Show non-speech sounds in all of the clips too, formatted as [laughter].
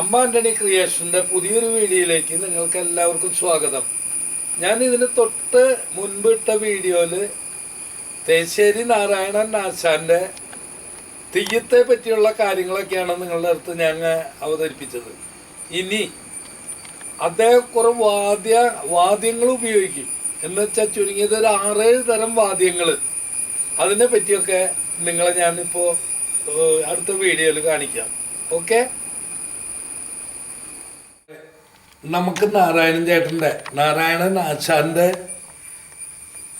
അമ്മ ആന്റണി ക്രിയേഷന്റെ പുതിയൊരു വീഡിയോയിലേക്ക് നിങ്ങൾക്ക് എല്ലാവർക്കും സ്വാഗതം. ഞാൻ ഇതിന് തൊട്ട് മുൻപ് ഇട്ട വീഡിയോയിൽ തേശ്ശേരി നാരായണൻ ആശാന്റെ തെയ്യത്തെ പറ്റിയുള്ള കാര്യങ്ങളൊക്കെയാണ് നിങ്ങളുടെ അടുത്ത് ഞാൻ അവതരിപ്പിച്ചത്. ഇനി അദ്ദേഹം കുറെ വാദ്യ വാദ്യങ്ങൾ ഉപയോഗിക്കും. എന്ന് വെച്ചാൽ ചുരുങ്ങിയത് ഒരു ആറേഴ് തരം വാദ്യങ്ങൾ അതിനെ പറ്റിയൊക്കെ നിങ്ങളെ ഞാനിപ്പോൾ അടുത്ത വീഡിയോയിൽ കാണിക്കാം. ഓക്കെ? നമുക്ക് നാരായണൻ ചേട്ടന്റെ നാരായണൻ ആശാന്റെ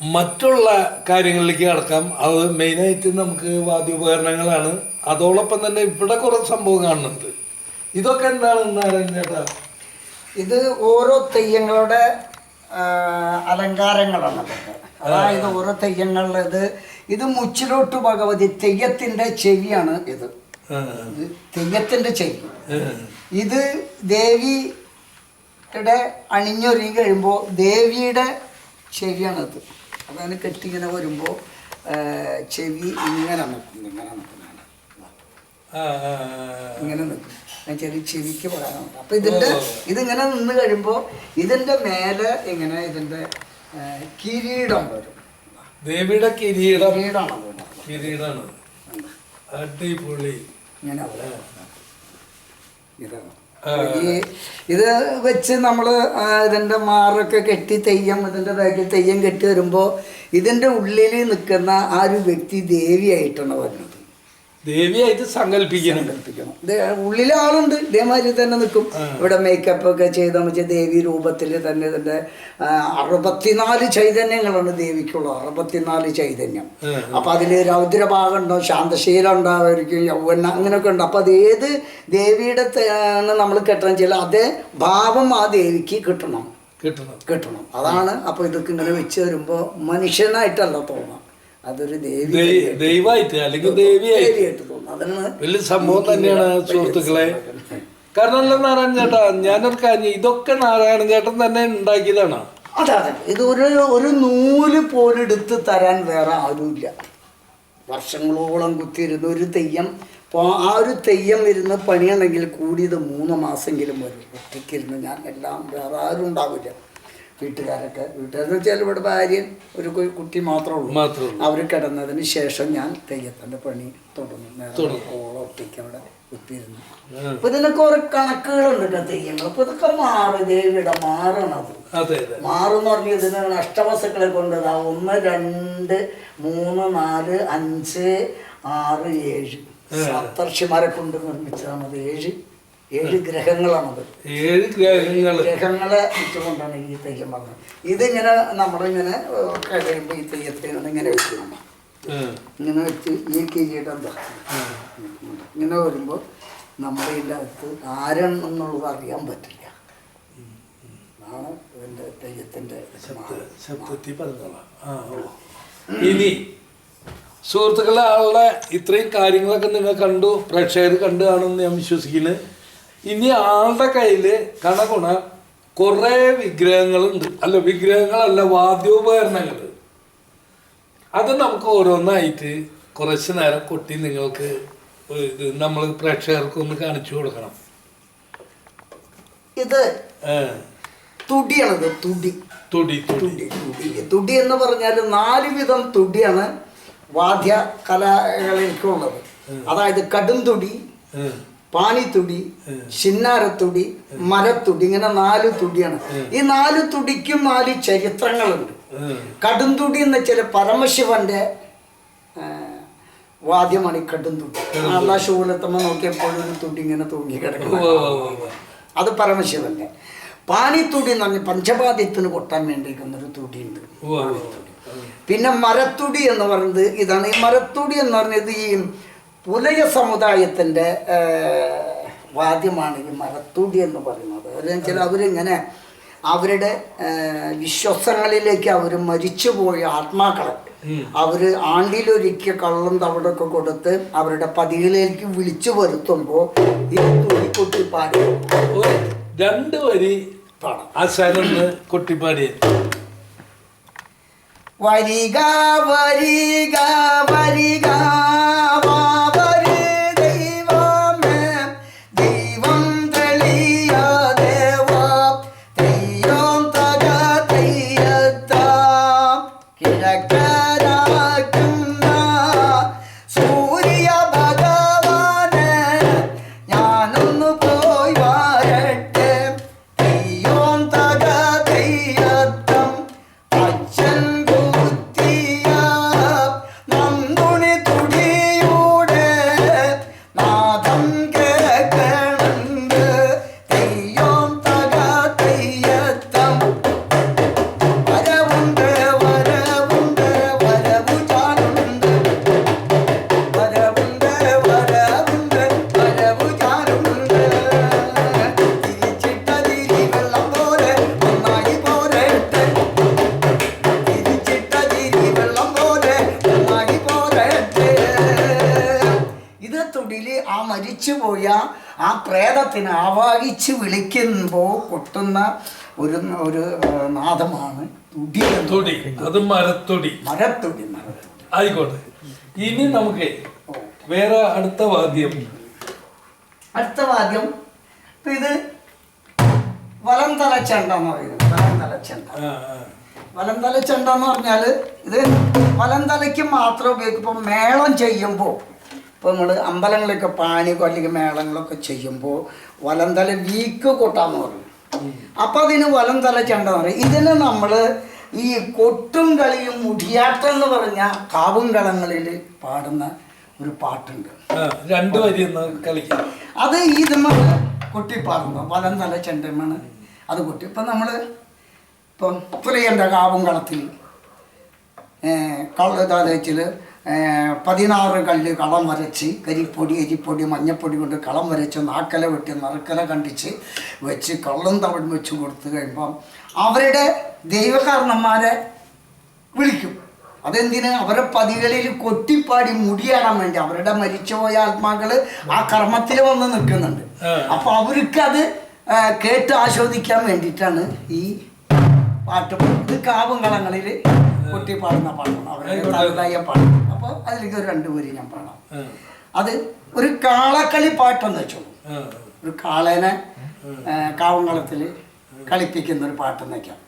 മറ്റുള്ള കാര്യങ്ങളിലേക്ക് കടക്കാം. അത് മെയിനായിട്ട് നമുക്ക് വാദ്യോപകരണങ്ങളാണ്. അതോടൊപ്പം തന്നെ ഇവിടെ കുറേ സംഭവം കാണുന്നുണ്ട്. ഇതൊക്കെ എന്താണ് നാരായണൻ ചേട്ടാ? ഇത് ഓരോ തെയ്യങ്ങളുടെ അലങ്കാരങ്ങളാണ് അതൊക്കെ അതായത് ഓരോ തെയ്യങ്ങളിൽ ഇത്. മുച്ചിലോട്ട് ഭഗവതി തെയ്യത്തിന്റെ ചെവിയാണ് ഇത്. തെയ്യത്തിന്റെ ചെവി. ഇത് ഇത് ദേവിയുടെ അണിഞ്ഞൊരുങ്ങി കഴിയുമ്പോൾ ദേവിയുടെ ചെവിയാണത്. അതാണ് കെട്ടിങ്ങനെ വരുമ്പോൾ ചെവി ഇങ്ങനെ നിൽക്കുന്നു ഇങ്ങനെ നിൽക്കുന്നതാണ് ഇങ്ങനെ നിൽക്കും. ഞാൻ ചെറിയ ചെവിക്ക് പറയാനുണ്ട്. അപ്പം ഇതിന്റെ ഇതിങ്ങനെ നിന്ന് കഴിയുമ്പോൾ ഇതിന്റെ മേലെ ഇങ്ങനെ ഇതിന്റെ കിരീടം വരും. ദേവിയുടെ കിരീടം. കിരീടമാണ്. കിരീടാണ്. അടിപൊളി. ഇങ്ങനെ. ഇതാണ്. ഈ ഇത് വെച്ച് നമ്മൾ ഇതിന്റെ മാറൊക്കെ കെട്ടി തെയ്യം ഇതിന്റെ ബാക്കിൽ തെയ്യം കെട്ടി വരുമ്പോൾ ഇതിന്റെ ഉള്ളിൽ നിൽക്കുന്ന ആ ഒരു വ്യക്തി ദേവിയായിട്ടാണ് വരുന്നത് ദേവിയായിട്ട് സങ്കല്പിക്കണം. സങ്കല്പിക്കണം. ഉള്ളിലെ ആളുണ്ട്. ഇതേമാതിരി തന്നെ നിൽക്കും. ഇവിടെ മേക്കപ്പ് ഒക്കെ ചെയ്ത വെച്ചാൽ ദേവി രൂപത്തിൽ തന്നെ ഇതിന്റെ അറുപത്തിനാല് ചൈതന്യങ്ങളാണ് ദേവിക്കുള്ളത് അറുപത്തിനാല് ചൈതന്യം. അപ്പൊ അതിൽ രൗദ്രഭാഗം ഉണ്ടാവും ശാന്തശീലം ഉണ്ടാവുമായിരിക്കും യൗവന അങ്ങനെയൊക്കെ ഉണ്ട്. അപ്പൊ അത് ഏത് ദേവിയുടെ നമ്മൾ കെട്ടണം ചെയ്യല അതേ ഭാവം ആ ദേവിക്ക് കിട്ടണം. കിട്ടണം. കിട്ടണം. അതാണ് അപ്പൊ ഇതൊക്കെ ഇങ്ങനെ വെച്ച് വരുമ്പോൾ മനുഷ്യനായിട്ടല്ല തോന്നാം. അതൊരു ദേവി ദൈവമായിട്ട് അല്ലെങ്കിൽ ദേവിയായിട്ട് തോന്നും അതാണ് വലിയ സംഭവം തന്നെയാണ് സുഹൃത്തുക്കളെ. കാരണം അല്ല നാരായണൻ ചേട്ടാ ഞാനൊരു കാര്യം ഇതൊക്കെ നാരായണൻ ചേട്ടൻ തന്നെ ഉണ്ടാക്കിയതാണ്. അതെ അതെ. ഇത് ഒരു ഒരു നൂൽ പോലെടുത്ത് തരാൻ വേറെ ആരുമില്ല. വർഷങ്ങളോളം കുത്തിയിരുന്ന ഒരു തെയ്യം അപ്പോൾ ആ ഒരു തെയ്യം ഇരുന്ന് പണിയാണെങ്കിൽ കൂടിയത് മൂന്ന് മാസമെങ്കിലും വരും. ഒറ്റയ്ക്കിരുന്ന് ഞാൻ എല്ലാം വേറെ ആരും ഉണ്ടാവില്ല. വീട്ടുകാരൊക്കെ. വീട്ടുകാരെന്ന് വെച്ചാൽ ഇവിടെ ഭാര്യ ഒരു കുട്ടി മാത്രമേ ഉള്ളൂ. മാത്രമേ. അവർ കിടന്നതിന് ശേഷം ഞാൻ തെയ്യത്തിന്റെ പണി തുടങ്ങി. ഓളൊട്ടിക്ക് അവിടെ കുത്തിയിരുന്നു അപ്പൊ ഇതിനൊക്കെ ഓരോ കണക്കുകളുണ്ട് കേട്ടോ തെയ്യങ്ങൾ. അപ്പൊ ഇതൊക്കെ മാറി ദേവിയുടെ മാറണത് അതെ. പറഞ്ഞ മാറെന്ന് പറഞ്ഞാൽ ഇതിന് അഷ്ടവസ്തുക്കളെ കൊണ്ട് ഒന്ന് രണ്ട് മൂന്ന് നാല് അഞ്ച് ആറ് ഏഴ്. സപ്തർഷിമാരെ കൊണ്ട് നിർമ്മിച്ചതാണത് ഏഴ്. ഏഴ് ഗ്രഹങ്ങളാണത്. ഏഴ് ഗ്രഹങ്ങൾ ഗ്രഹങ്ങളെ വെച്ചുകൊണ്ടാണ് ഈ തെയ്യം പറഞ്ഞത് ഇതിങ്ങനെ നമ്മളിങ്ങനെ കഴിയുമ്പോൾ ഈ തെയ്യത്തെ ഇങ്ങനെ വെച്ച് നമ്മൾ. ഇങ്ങനെ വെച്ച് ഈ കിരീടം എന്താ? ഇങ്ങനെ വരുമ്പോൾ നമ്മുടെ ഇതിന്റെ അകത്ത് ആരാണെന്നുള്ളത് അറിയാൻ പറ്റില്ല. ആണ് എന്റെ തെയ്യത്തിന്റെ ശബ്ദത്തിൽ പറഞ്ഞോളാം. ഇനി സുഹൃത്തുക്കളെ ആളുടെ ഇത്രയും കാര്യങ്ങളൊക്കെ നിങ്ങൾ കണ്ടു പ്രേക്ഷകർ കണ്ടു കാണുമെന്ന് ഞാൻ വിശ്വസിക്കുന്നു. ഇനി ആളുടെ കയ്യിൽ കണകുണ കുറേ വിഗ്രഹങ്ങളുണ്ട്. അല്ല വിഗ്രഹങ്ങളല്ല വാദ്യോപകരണങ്ങൾ അത് നമുക്ക് ഓരോന്നായിട്ട് കുറച്ച് നേരം കൊട്ടി നിങ്ങൾക്ക് ഇത് നമ്മൾ പ്രേക്ഷകർക്ക് ഒന്ന് കാണിച്ചു കൊടുക്കണം. ഇത് തുടിയാണത് തുടി. തുടി തുടി. തുടി എന്ന് പറഞ്ഞാൽ നാല് വിധം തുടിയാണ് വാദ്യ കലകളിലേക്കുള്ളത്. അതായത് കടും തുടി പാനിത്തുടി ചിന്നാരത്തുടി മരത്തുടി ഇങ്ങനെ നാല് തുടിയാണ്. ഈ നാല് തുടിക്കും നാല് ചരിത്രങ്ങളുണ്ട്. കടുംതുടി എന്ന് വെച്ചാൽ പരമശിവന്റെ വാദ്യമാണ് ഈ കടുംതുടി. നല്ല ശൂലത്തമ്മ നോക്കിയപ്പോൾ ഒരു തുടി ഇങ്ങനെ തൂങ്ങി ഉവ്വ്. അത് പരമശിവന്റെ. പാനിത്തുടി എന്ന് പറഞ്ഞ പഞ്ചപാദ്യത്തിന് കൊട്ടാൻ വേണ്ടിയിരിക്കുന്ന ഒരു തുടിയുണ്ട്. പിന്നെ മരത്തുടി എന്ന് പറയുന്നത് ഇതാണ്. ഈ മരത്തുടി എന്ന് പറഞ്ഞത് ഈ പുലയ സമുദായത്തിന്റെ വാദ്യമാണ് ഈ മരത്തൂടി എന്ന് പറയുന്നത്. അതെന്ന് വെച്ചാൽ അവരിങ്ങനെ അവരുടെ വിശ്വസങ്ങളിലേക്ക് അവർ മരിച്ചുപോയ ആത്മാക്കളെ അവർ ആണ്ടിലൊരിക്കൽ കള്ളും തവിടൊക്കെ കൊടുത്ത് അവരുടെ പതികളിലേക്ക് വിളിച്ചു വരുത്തുമ്പോൾ ഈ തുടിക്കൊട്ടി പാടി രണ്ട് വരി കൊട്ടിപ്പാടി വരിക വരിക വരിക. ഒരു ഒരു നാദമാണ്. തുടി തുടി. അത് മരത്തൊടി. മരത്തൊടി മരത്തൊടി. ആയിക്കോട്ടെ. ഇനി നമുക്ക് വേറെ അടുത്ത വാദ്യം. അടുത്ത വാദ്യം. ഇത് വലം തലച്ചണ്ട എന്ന് പറയുന്നത്. വലം തലച്ചണ്ട. വലം തലച്ചണ്ട എന്ന് പറഞ്ഞാൽ ഇത് വലം തലയ്ക്ക് മാത്രം ഉപയോഗിക്കും. മേളം ചെയ്യുമ്പോൾ ഇപ്പോൾ നമ്മൾ അമ്പലങ്ങളിലൊക്കെ പാനിക്കോ അല്ലെങ്കിൽ മേളങ്ങളൊക്കെ ചെയ്യുമ്പോൾ വലം തല വീക്ക് കൂട്ടാമെന്ന് പറയും. അപ്പം അതിന് വലം തല ചെണ്ട എന്ന് പറയും. ഇതിന് നമ്മൾ ഈ കൊട്ടും കളിയും മുടിയാട്ടം എന്ന് പറഞ്ഞ കാവും കളങ്ങളിൽ പാടുന്ന ഒരു പാട്ടുണ്ട്. രണ്ടു വരി കളിക്കാം. അത് ഇതുമ്മ കൊട്ടി പാടുന്നു വലം തല ചെണ്ടമാണ് അത് കൊട്ടി. ഇപ്പം നമ്മൾ ഇപ്പം പുലയന്റെ കാവും കളത്തിൽ തലച്ചിൽ പതിനാറ് കല്ല് കളം വരച്ച് കരിപ്പൊടി എരിപ്പൊടി മഞ്ഞപ്പൊടി കൊണ്ട് കളം വരച്ച് നാക്കല വെട്ടി നറുക്കല കണ്ടിച്ച് വെച്ച് കള്ളും തവിടും വെച്ച് കൊടുത്തു കഴിയുമ്പം അവരുടെ ദൈവകാരണന്മാരെ വിളിക്കും. അതെന്തിന്? അവരെ പതികളിൽ കൊട്ടിപ്പാടി മുടിയാടാൻ വേണ്ടി. അവരുടെ മരിച്ചുപോയ ആത്മാക്കൾ ആ കർമ്മത്തിൽ വന്ന് നിൽക്കുന്നുണ്ട്. അപ്പൊ അവർക്ക് അത് കേട്ട് ആസ്വദിക്കാൻ വേണ്ടിയിട്ടാണ് ഈ പാട്ട്. ഇത് കാവും കളങ്ങളിൽ കൊട്ടിപ്പാടുന്ന പാട്ടാണ്. അവരുടെ തലതായ പാട്ട്. അതിലേക്ക് ഒരു രണ്ടു പേര് ഞാൻ പാടാം അത് ഒരു കാളക്കളി പാട്ടെന്ന് വെച്ചോളൂ. ഒരു കാളേനെ കാവങ്കളത്തിൽ കളിപ്പിക്കുന്ന ഒരു പാട്ടെന്ന് വെക്കാം.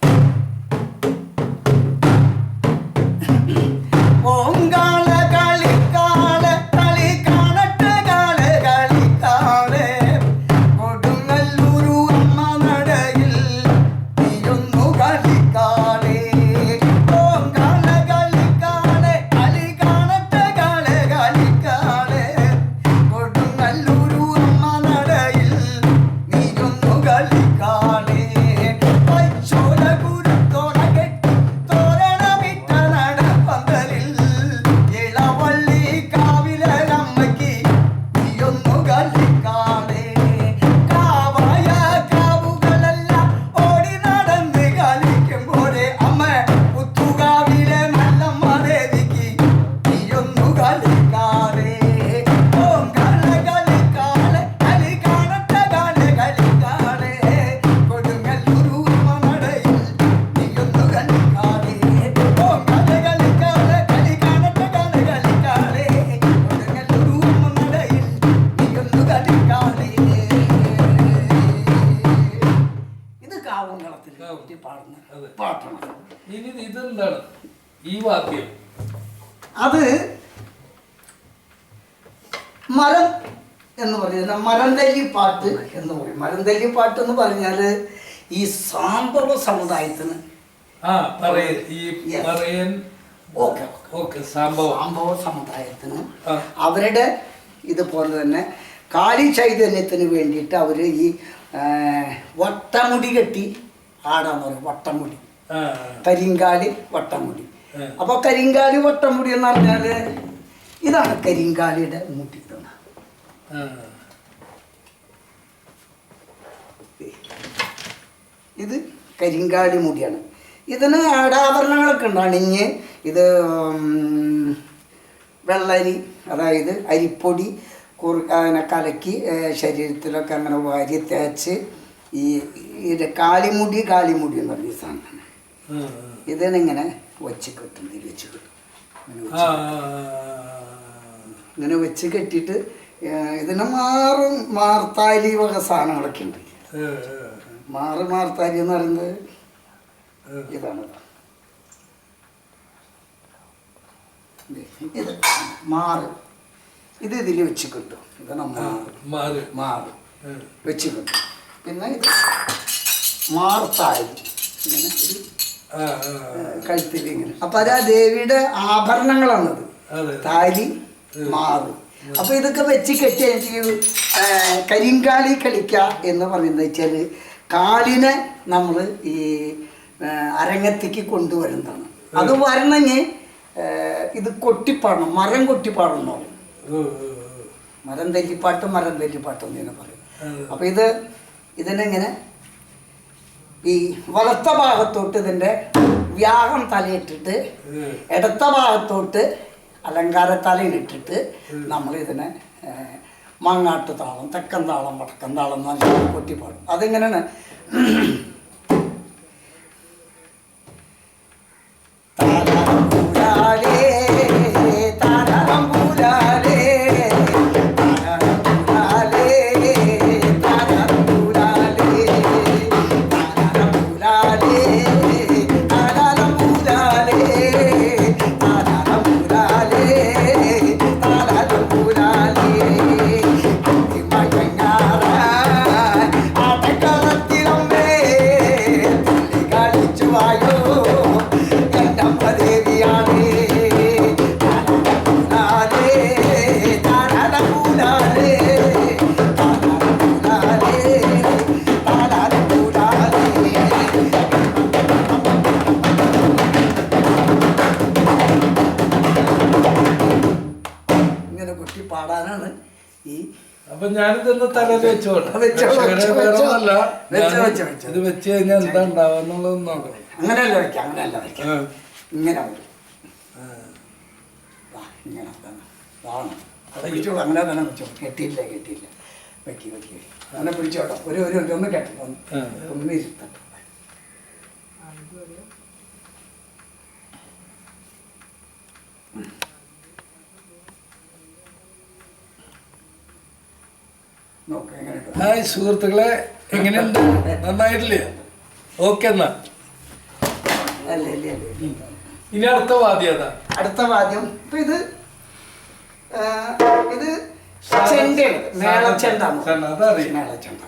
കുട്ടി പാടുന്ന. പാട്ടാണ്. ഇനി ഇതെന്താണ്? ഈ വാദ്യം അത് മരം എന്ന് പറയുന്ന മരന്തല്ലി പാട്ട് എന്ന് പറയും. മരന്തല്ലി പാട്ട് എന്ന് പറഞ്ഞാൽ ഈ സാമ്പവ സമുദായത്തിന് സാമ്പവ സമുദായത്തിന് അവരുടെ ഇതുപോലെ തന്നെ കാലി ചൈതന്യത്തിന് വേണ്ടിയിട്ട് അവർ ഈ വട്ടമുടി കെട്ടി ആടാന്ന് പറയും വട്ടമുടി. കരിങ്കാലി വട്ടമുടി. അപ്പൊ അപ്പോൾ കരിങ്കാലി വട്ടമുടി എന്ന് പറഞ്ഞാൽ ഇതാണ് കരിങ്കാലിയുടെ മുടി. ഇത് കരിങ്കാലി മുടിയാണ്. ഇതിന് ആടാഭരണങ്ങളൊക്കെ ഉണ്ട്. അണിഞ്ഞ് ഇത് വെള്ളരി അതായത് അരിപ്പൊടി കുറു അങ്ങനെ കലക്കി ശരീരത്തിലൊക്കെ അങ്ങനെ വാരി തേച്ച് ഈ ഇത് കാളിമുടി കാളിമുടി എന്ന് പറഞ്ഞ സാധനം സാധനമാണ്. ഇതിനിങ്ങനെ വച്ച് കെട്ടും ഇതിൽ വെച്ച് കെട്ടും ഇങ്ങനെ വെച്ച് കെട്ടിയിട്ട് ഇതിനെ മാറും മാർത്താലി വക സാധനങ്ങളൊക്കെ ഉണ്ട്. മാറ് മാർത്താലി എന്ന് പറയുന്നത്. ഇതാണ്. ഇത് മാറ്. ഇത് ഇതിൽ വെച്ച് കിട്ടും. ഇതാണ് മാറ്. മാറ്. വെച്ച് കിട്ടും. പിന്നെ ഇത് മാർത്തായി ഇങ്ങനെ ഒരു കഴുത്തിൽ ഇങ്ങനെ. അപ്പൊ അത് ആ ദേവിയുടെ ആഭരണങ്ങളാണത്. താലി മാറ് അപ്പൊ ഇതൊക്കെ വെച്ച് കെട്ടി എനിക്ക് കരിങ്കാലി കളിക്ക എന്ന് പറയുന്നത് വെച്ചാൽ കാലിനെ നമ്മൾ ഈ അരങ്ങത്തേക്ക് കൊണ്ടുവരുന്നതാണ്. അത് വരണമെങ്കിൽ ഇത് കൊട്ടിപ്പാടണം. മരം കൊട്ടിപ്പാടണം എന്ന്. മരം തെല്ലിപ്പാട്ട് മരം തെല്ലിപ്പാട്ട് എന്നിങ്ങനെ പറയും. അപ്പൊ ഇത് ഇതിനെങ്ങനെ ഈ വലത്ത ഭാഗത്തോട്ട് ഇതിന്റെ വ്യാഹം തലയിട്ടിട്ട്. ഇടത്ത ഭാഗത്തോട്ട് അലങ്കാര തലയിലിട്ടിട്ട് ഏഹ്, മങ്ങാട്ട് താളം തെക്കൻ താളം വടക്കൻ താളം എന്ന് കൊട്ടിപ്പാടും അതെങ്ങനെയാണ് ഇത് വെച്ച് കഴിഞ്ഞാൽ എന്താ ഉണ്ടാവുന്നുള്ളത് നോക്കണം അങ്ങനെയല്ല വയ്ക്കാം അങ്ങനെയല്ല വയ്ക്കാം ആ. ഇങ്ങനെ വരും. ഇങ്ങനെ ഇതാണ് അത് പിടിച്ചോളൂ അങ്ങനെ തന്നെ വെച്ചോ കെട്ടിയില്ല കെട്ടിയില്ല. വെക്കി വെക്കി അങ്ങനെ പിടിച്ചോട്ടോ ഒരു ഒരു ഒന്ന് കെട്ടി ഒന്ന് ആ. ഒന്ന് ഇരുത്തട്ടെ നോക്കാം എങ്ങനെ ഉണ്ട്? ഹായ് സുഹൃത്തുക്കളെ എങ്ങനെയുണ്ട്? നന്നായിട്ടില്ലേ? ഓക്കെ എന്നാ. ഇനി അടുത്ത വാദ്യം അതാ അടുത്ത വാദ്യം. ഇപ്പൊ ഇത് ഇത് ചെണ്ടയാണ്. മേളച്ചെണ്ടാണ് മേളച്ചെണ്ട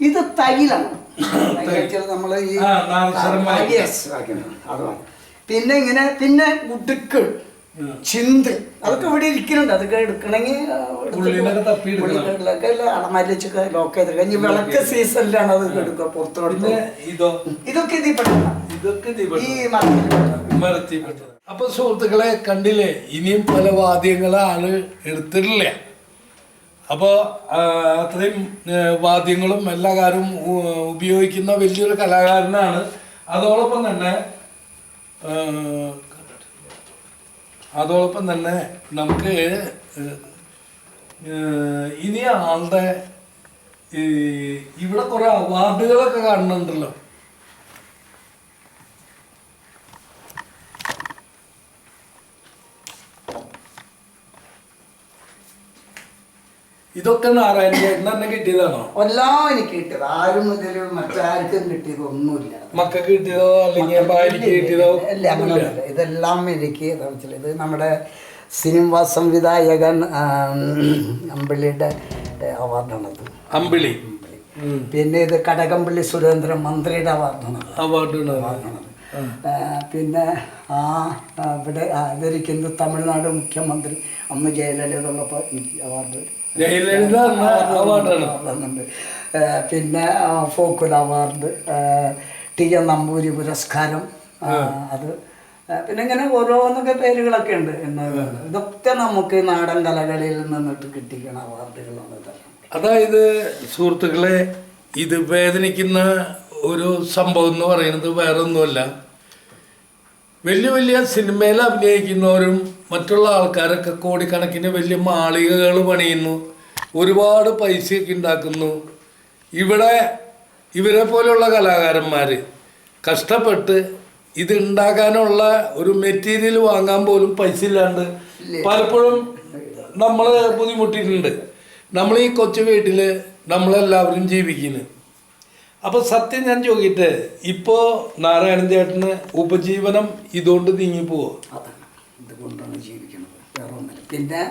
ഇത് തൈലാണ് നമ്മൾ നമ്മൾ ഈ. അത് പിന്നെ ഇങ്ങനെ പിന്നെ ഉടുക്ക്. ചിന്ത്. അതൊക്കെ ഇവിടെ ഇരിക്കുന്നുണ്ട്. അതൊക്കെ എടുക്കണമെങ്കിൽ. അളമാരി വെച്ചൊക്കെ ലോക്ക് ചെയ്ത് കഴിഞ്ഞ് വിളക്ക് സീസണിലാണ് അത് എടുക്കുക പുറത്തോട്ട് ഇതോ? ഇതൊക്കെ ഇതൊക്കെ ഈ മരത്തിൽ. അപ്പൊ സുഹൃത്തുക്കളെ കണ്ടില്ലേ ഇനിയും പല വാദ്യങ്ങളാണ് എടുത്തിട്ടില്ല അപ്പോൾ അത്രയും വാദ്യങ്ങളും എല്ലാ കാര്യവും ഉപയോഗിക്കുന്ന വലിയൊരു കലാകാരനാണ്. അതോടൊപ്പം തന്നെ അതോടൊപ്പം തന്നെ നമുക്ക് ഇനി ആളുടെ ഇവിടെ കുറെ അവാർഡുകളൊക്കെ കാണുന്നുണ്ടല്ലോ. ഇതൊക്കെ നാരായണ കിട്ടിയതാണോ? എല്ലാം എനിക്ക് കിട്ടിയത്. ആരും മുതൽ മറ്റാർക്കും കിട്ടിയതൊന്നുമില്ല മക്കൾക്ക് കിട്ടിയതോ അല്ലെങ്കിൽ ഭാര്യക്ക് കിട്ടിയതോ അല്ല ഇതെല്ലാം എനിക്ക് ഇത് നമ്മുടെ സിനിമ സംവിധായകൻ അമ്പിളിയുടെ അവാർഡാണത്. അമ്പിളി. പിന്നെ ഇത് കടകംപള്ളി സുരേന്ദ്രൻ മന്ത്രിയുടെ അവാർഡാണ് അവാർഡ് ആ, പിന്നെ ആ ഇവിടെ ആ, തമിഴ്നാട് മുഖ്യമന്ത്രി അമ്മ ജയലളിത ഉള്ളപ്പോൾ എനിക്ക് അവാർഡ് ജയലളിത എന്ന അവാർഡാണ് പിന്നെ ഫോക്കുല അവാർഡ് ടി എൻ നമ്പൂരി പുരസ്കാരം അത് പിന്നെ ഇങ്ങനെ ഓരോന്നൊക്കെ പേരുകളൊക്കെ ഉണ്ട് ഇതൊക്കെ നമുക്ക് നാടൻ കലകളിൽ നിന്നിട്ട് കിട്ടിക്കണ അവാർഡുകളാണ് ഇതെല്ലാം അതായത് സുഹൃത്തുക്കളെ ഇത് വേദനിക്കുന്ന ഒരു സംഭവം എന്ന് പറയുന്നത് വേറെ ഒന്നുമല്ല വലിയ വലിയ സിനിമയിൽ അഭിനയിക്കുന്നവരും മറ്റുള്ള ആൾക്കാരൊക്കെ കോടിക്കണക്കിന് വലിയ മാളികകൾ പണിയുന്നു. ഒരുപാട് പൈസയൊക്കെ ഉണ്ടാക്കുന്നു. ഇവിടെ ഇവരെ പോലെയുള്ള കലാകാരന്മാർ കഷ്ടപ്പെട്ട് ഇത് ഉണ്ടാക്കാനുള്ള ഒരു മെറ്റീരിയൽ വാങ്ങാൻ പോലും പൈസ ഇല്ലാണ്ട് പലപ്പോഴും നമ്മൾ ബുദ്ധിമുട്ടിയിട്ടുണ്ട്. നമ്മൾ ഈ കൊച്ചു വീട്ടിൽ നമ്മളെല്ലാവരും ജീവിക്കുന്നു. അപ്പോൾ സത്യം ഞാൻ ചോദിക്കട്ടെ ഇപ്പോൾ നാരായണൻ ചേട്ടന് ഉപജീവനം ഇതുകൊണ്ട് നീങ്ങിപ്പോവോ? ഇതുകൊണ്ടാണ് ജീവിക്കുന്നത്. വേറെ ഒന്നില്ല പിന്നെ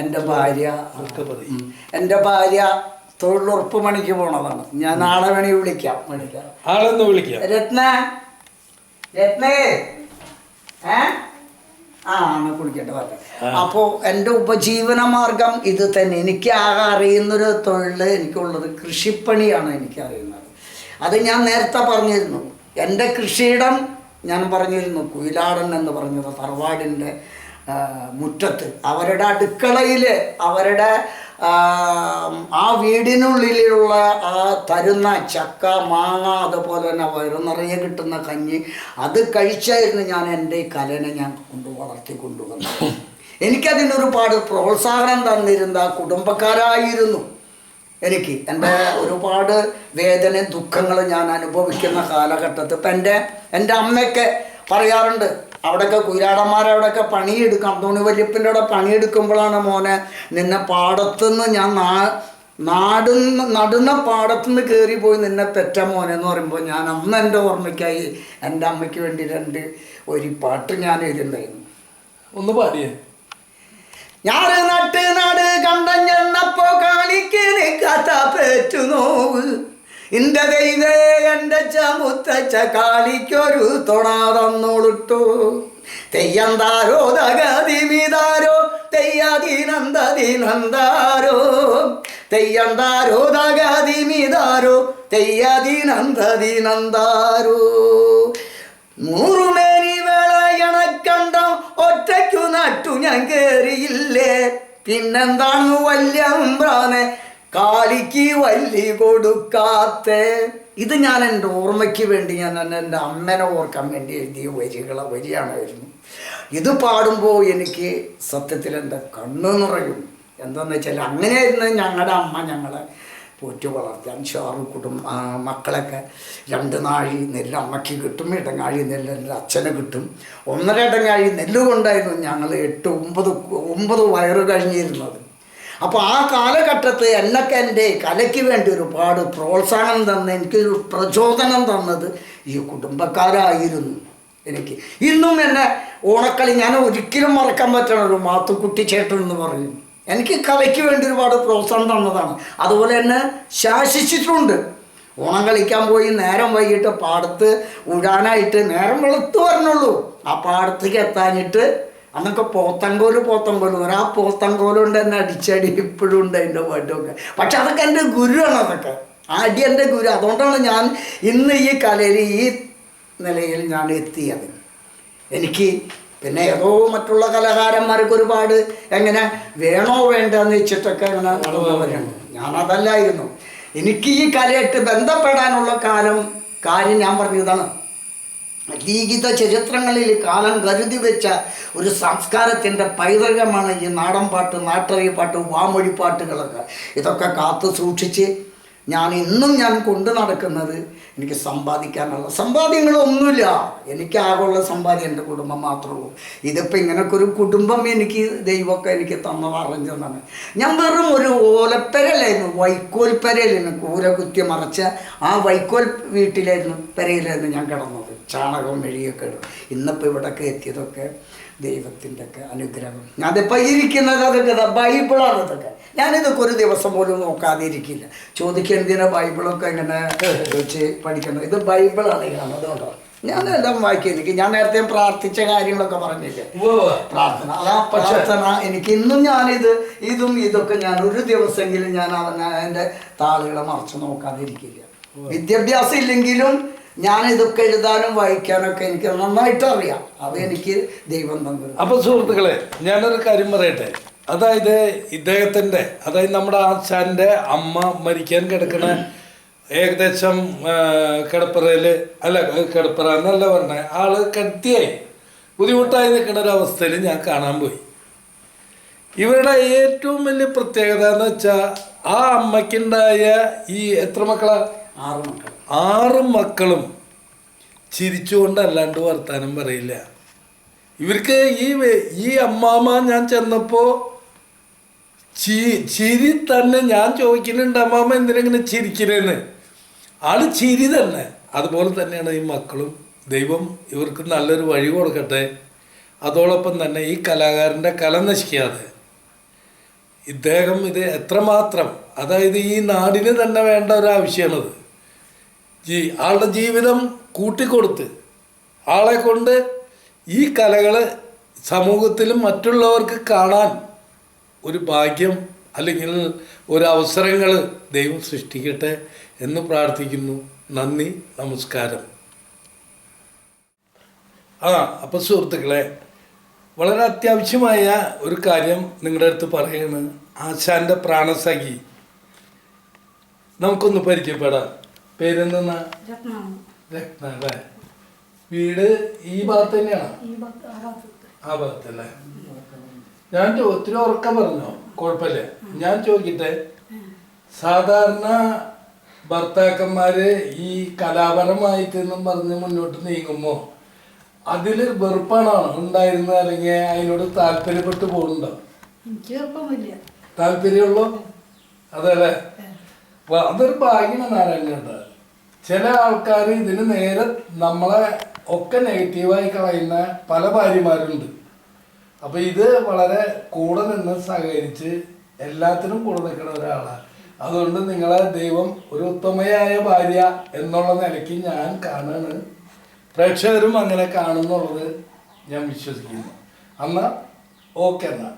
എന്റെ ഭാര്യ എന്റെ ഭാര്യ തൊഴിലുറപ്പ് പണിക്ക് പോണതാണ്. ഞാൻ ആളെ വേണി വിളിക്കാം വിളിക്കാം ആളെന്ന് വിളിക്കാം? രത്ന രത്നേ ഏ? ആ എന്നാ കുളിക്കട്ടെ വരട്ടെ അപ്പോൾ എന്റെ ഉപജീവന മാർഗം ഇത് തന്നെ. എനിക്ക് ആകെ അറിയുന്നൊരു തൊഴിൽ എനിക്കുള്ളത് കൃഷിപ്പണിയാണ് എനിക്ക് അറിയുന്നത് അത് ഞാൻ നേരത്തെ പറഞ്ഞിരുന്നു. എന്റെ കൃഷിയിടം ഞാൻ പറഞ്ഞിരുന്നു കുയിലാടൻ എന്ന് പറഞ്ഞത് തറവാടിന്റെ മുറ്റത്ത്. അവരുടെ അടുക്കളയിൽ അവരുടെ ആ, വീടിനുള്ളിലുള്ള ആ തരുന്ന ചക്ക മാങ്ങ അതുപോലെ തന്നെ വയറു നിറയെ കിട്ടുന്ന കഞ്ഞി അത് കഴിച്ചായിരുന്നു ഞാൻ എന്റെ ഈ കലനെ ഞാൻ കൊണ്ടു വളർത്തി കൊണ്ടുവന്നത്. [laughs] എനിക്കതിനൊരുപാട് പ്രോത്സാഹനം തന്നിരുന്ന കുടുംബക്കാരായിരുന്നു. എനിക്ക് എന്റെ ഒരുപാട് വേദനയും ദുഃഖങ്ങളും ഞാൻ അനുഭവിക്കുന്ന കാലഘട്ടത്തിൽ ഇപ്പം എന്റെ എന്റെ അമ്മയൊക്കെ പറയാറുണ്ട് അവിടെയൊക്കെ കുയിലാടന്മാരവിടെയൊക്കെ പണിയെടുക്കാം തോണി വല്യപ്പന്റെ അവിടെ പണിയെടുക്കുമ്പോഴാണ് മോനെ നിന്നെ പാടത്തുനിന്ന് ഞാൻ നാ നാടുന്ന നടുന്ന പാടത്തുനിന്ന് കയറി പോയി നിന്നെ തെറ്റ മോനെ എന്ന് പറയുമ്പോൾ ഞാൻ അന്ന് എന്റെ ഓർമ്മയ്ക്കായി എന്റെ അമ്മയ്ക്ക് വേണ്ടി രണ്ട് ഒരു പാട്ട് ഞാൻ എഴുതിണ്ടായിരുന്നു ഒന്ന് പാടിയേ. ഞാറ് നട്ട് നാട് കണ്ടഞ്ഞെണ്ണപ്പോ കാണിക്ക് നിക്കാത്ത പേറ്റു നോവ്. ഇന്റെ ദൈവേ എന്റെ ചമുത്തച്ച കാളിക്കൊരു തുണ തന്നോളിട്ടു. തെയ്യന്താരോ തകതിമിതാരോ തെയ്യാതീനന്ദീനന്ദാരോ തെയ്യന്താരോ തകതിമിതാരോ തെയ്യാതീനന്ദീനന്ദാരോ നൂറുമേനി വേളയണക്കണ്ടം ഒറ്റയ്ക്കു നട്ടു ഞാൻ കേറിയില്ലേ പിന്നെന്താണ് വല്യമ്പ്രാനെ? കാലിക്ക് വല്ലി കൊടുക്കാത്തെ. ഇത് ഞാൻ എന്റെ ഓർമ്മയ്ക്ക് വേണ്ടി ഞാൻ എന്റെ അമ്മനെ ഓർക്കാൻ വേണ്ടി എഴുതിയ വരികളെ വരിയാണായിരുന്നു ഇത് പാടുമ്പോൾ എനിക്ക് സത്യത്തിൽ എന്റെ കണ്ണു നിറയും. എന്താണെന്ന് വെച്ചാൽ അങ്ങനെയായിരുന്നു ഞങ്ങളുടെ അമ്മ ഞങ്ങളെ പോറ്റി വളർത്താൻ ഷാറു കുടുംബ മക്കളൊക്കെ രണ്ട് നാഴി നെല്ല് അമ്മയ്ക്ക് കിട്ടും ഇടങ്ങാഴി നെല്ല് എന്റെ അച്ഛന് കിട്ടും. ഒന്നര ഇടങ്ങാഴി നെല്ല് കൊണ്ടായിരുന്നു ഞങ്ങൾ എട്ട് ഒമ്പത് ഒമ്പത് വയറ് കഴിഞ്ഞിരുന്നത്. അപ്പോൾ ആ കാലഘട്ടത്ത് എന്നൊക്കെ എന്റെ കലയ്ക്ക് വേണ്ടി ഒരുപാട് പ്രോത്സാഹനം തന്ന എനിക്കൊരു പ്രചോദനം തന്നത് ഈ കുടുംബക്കാരായിരുന്നു എനിക്ക്. ഇന്നും എന്നെ ഓണക്കളി ഞാൻ ഒരിക്കലും മറക്കാൻ പറ്റണ ഒരു മാത്തുക്കുട്ടി ചേട്ടൻ എന്ന് പറയും. എനിക്ക് കലയ്ക്ക് വേണ്ടി ഒരുപാട് പ്രോത്സാഹനം തന്നതാണ്. അതുപോലെ തന്നെ ശാസിച്ചിട്ടുണ്ട്. ഓണം കളിക്കാൻ പോയി നേരം വൈകിട്ട് പാടത്ത് ഉഴാനായിട്ട് നേരം വെളുത്ത് വരണുള്ളൂ ആ പാടത്തേക്ക് എത്താനിട്ട് അന്നൊക്കെ പോത്തങ്കോൽ പോത്തങ്കോൽ ഒരു ആ പോത്തങ്കോൽ കൊണ്ട് എന്നെ അടിച്ചടി ഇപ്പോഴും ഉണ്ട് അതിന്റെ പാട്ടൊക്കെ പക്ഷെ അതൊക്കെ എന്റെ ഗുരുവാണ് അതൊക്കെ. ആ അടി എന്റെ ഗുരു. അതുകൊണ്ടാണ് ഞാൻ ഇന്ന് ഈ കലയിൽ ഈ നിലയിൽ ഞാൻ എത്തിയത്. എനിക്ക് പിന്നെ ഏതോ മറ്റുള്ള കലാകാരന്മാർക്ക് ഒരുപാട് എങ്ങനെ വേണോ വേണ്ടെന്ന് വെച്ചിട്ടൊക്കെ അങ്ങനെ നടന്നവരുണ്ട്. ഞാനതല്ലായിരുന്നു. എനിക്ക് ഈ കലയായിട്ട് ബന്ധപ്പെടാനുള്ള കാലം കാര്യം ഞാൻ പറഞ്ഞതാണ്. ജീവിത ചരിത്രങ്ങളിൽ കാലം കരുതി വെച്ച ഒരു സംസ്കാരത്തിന്റെ പൈതൃകമാണ് ഈ നാടൻ പാട്ട് നാട്ടറിയ പാട്ട് വാമൊഴി പാട്ടുകളൊക്കെ. ഇതൊക്കെ കാത്തു സൂക്ഷിച്ച് ഞാൻ ഇന്നും ഞാൻ കൊണ്ടു നടക്കുന്നത് എനിക്ക് സമ്പാദിക്കാനുള്ള സമ്പാദ്യങ്ങളൊന്നുമില്ല. എനിക്ക് ആകെയുള്ള സമ്പാദ്യം എന്റെ കുടുംബം മാത്രമേ ഉള്ളൂ. ഇതിപ്പോൾ ഇങ്ങനൊക്കെ ഒരു കുടുംബം എനിക്ക് ദൈവമൊക്കെ എനിക്ക് തന്ന അറിഞ്ഞതാണ്. ഞാൻ വെറും ഒരു ഓലപ്പരലായിരുന്നു വൈക്കോൽ പെരയിലായിരുന്നു കൂര കുത്തി മറച്ച ആ വൈക്കോൽ വീട്ടിലായിരുന്നു പെരയിലായിരുന്നു ഞാൻ കിടന്നത്. ചാണകവും മെഴിയൊക്കെ ഇടും. ഇന്നിപ്പോൾ ഇവിടെയൊക്കെ എത്തിയതൊക്കെ ദൈവത്തിന്റെ ഒക്കെ അനുഗ്രഹം. അതിപ്പോൾ ഇരിക്കുന്നത് അതൊക്കെ ബൈബിളാണ് ഇതൊക്കെ ഞാനിതൊക്കെ ഒരു ദിവസം പോലും നോക്കാതെ ഇരിക്കില്ല. ചോദിക്കുക എന്തിനാ ബൈബിളൊക്കെ ഇങ്ങനെ വെച്ച് പഠിക്കണം ഇത് ബൈബിളാണ് ഈ കാണുന്നത് കേട്ടോ. ഞാനെല്ലാം വായിക്കും എനിക്ക് ഞാൻ നേരത്തെ പ്രാർത്ഥിച്ച കാര്യങ്ങളൊക്കെ പറഞ്ഞില്ലേ. പ്രാർത്ഥന. അതാ പ്രാർത്ഥന. എനിക്ക് ഇന്നും ഞാനിത് ഇതും ഇതൊക്കെ ഞാൻ ഒരു ദിവസമെങ്കിലും ഞാൻ എന്റെ താളുകളെ മറച്ചു നോക്കാതിരിക്കില്ല വിദ്യാഭ്യാസം ഇല്ലെങ്കിലും ഞാൻ ഇതൊക്കെ എഴുതാനും വായിക്കാനൊക്കെ എനിക്ക് നന്നായിട്ട് അറിയാം. അത് എനിക്ക് ദൈവം തന്നു അപ്പൊ സുഹൃത്തുക്കളെ ഞാനൊരു കാര്യം പറയട്ടെ? അതായത് ഇദ്ദേഹത്തിന്റെ അതായത് നമ്മുടെ ആശാന്റെ അമ്മ മരിക്കാൻ കിടക്കണ ഏകദേശം കിടപ്പറയിൽ അല്ല കിടപ്പറ എന്നല്ല പറഞ്ഞ ആൾ കിടത്തിയായി ബുദ്ധിമുട്ടായി നിൽക്കുന്ന ഒരു അവസ്ഥയിൽ ഞാൻ കാണാൻ പോയി. ഇവരുടെ ഏറ്റവും വലിയ പ്രത്യേകത എന്ന് വെച്ചാൽ ആ അമ്മയ്ക്കുണ്ടായ ഈ എത്ര മക്കളാ? ആറ് മക്കൾ ആറ് മക്കളും ചിരിച്ചുകൊണ്ടല്ലാണ്ട് വർത്താനം പറയില്ല. ഇവർക്ക് ഈ ഈ അമ്മാമ്മ ഞാൻ ചെന്നപ്പോൾ ചി ചിരി തന്നെ ഞാൻ ചോദിക്കുന്നുണ്ട് അമ്മാമ്മ എന്തിനെങ്ങനെ ചിരിക്കലെന്ന് ആൾ ചിരി തന്നെ. അതുപോലെ തന്നെയാണ് ഈ മക്കളും. ദൈവം ഇവർക്ക് നല്ലൊരു വഴി കൊടുക്കട്ടെ. അതോടൊപ്പം തന്നെ ഈ കലാകാരന്റെ കല നശിക്കാതെ. ഇദ്ദേഹം ഇത് എത്രമാത്രം അതായത് ഈ നാടിന് തന്നെ വേണ്ട ഒരു ആവശ്യമാണത്. ജീ ആളുടെ ജീവിതം കൂട്ടിക്കൊടുത്ത് ആളെ കൊണ്ട് ഈ കലകൾ സമൂഹത്തിലും മറ്റുള്ളവർക്ക് കാണാൻ ഒരു ഭാഗ്യം അല്ലെങ്കിൽ ഒരു അവസരങ്ങൾ ദൈവം സൃഷ്ടിക്കട്ടെ എന്ന് പ്രാർത്ഥിക്കുന്നു. നന്ദി നമസ്കാരം. ആ അപ്പോൾ സുഹൃത്തുക്കളെ വളരെ അത്യാവശ്യമായ ഒരു കാര്യം നിങ്ങളുടെ അടുത്ത് പറയുന്നത് ആശാന്റെ പ്രാണസഖി. നമുക്കൊന്ന് പരിചയപ്പെടാം. പേരെന്തെന്നാ? രത്ന അല്ലേ? വീട് ഈ ഭാഗത്ത് തന്നെയാണ്. ആ ഭാഗത്തല്ലേ? ഞാൻ ഒത്തിരി ഉറക്കം പറഞ്ഞു. കുഴപ്പമില്ല. ഞാൻ ചോദിക്കട്ടെ? സാധാരണ ഭർത്താക്കന്മാര് ഈ കലാപരമായിട്ട് എന്നും പറഞ്ഞ് മുന്നോട്ട് നീങ്ങുമ്പോ അതിൽ വെറുപ്പാണോ? ഉണ്ടായിരുന്നത് അല്ലെങ്കിൽ അതിനോട് താല്പര്യപ്പെട്ട് പോകുന്നുണ്ടോ? താല്പര്യമുള്ളൂ? അതല്ലേ? അതൊരു ഭാഗ്യമാണ് നാരായണ ചില ആൾക്കാർ ഇതിന് നേരെ നമ്മളെ ഒക്കെ നെഗറ്റീവായി കളയുന്ന പല ഭാര്യമാരുണ്ട്. അപ്പൊ ഇത് വളരെ കൂടെ നിന്ന് സഹകരിച്ച് എല്ലാത്തിനും കൂടെ നിൽക്കുന്ന ഒരാളാണ് അതുകൊണ്ട് നിങ്ങളെ ദൈവം ഒരു ഉത്തമയായ ഭാര്യ എന്നുള്ള നിലയ്ക്ക് ഞാൻ കാണാണ്. പ്രേക്ഷകരും അങ്ങനെ കാണുന്നുള്ളത് ഞാൻ വിശ്വസിക്കുന്നു. അന്ന് ഓക്കെ എന്നാ.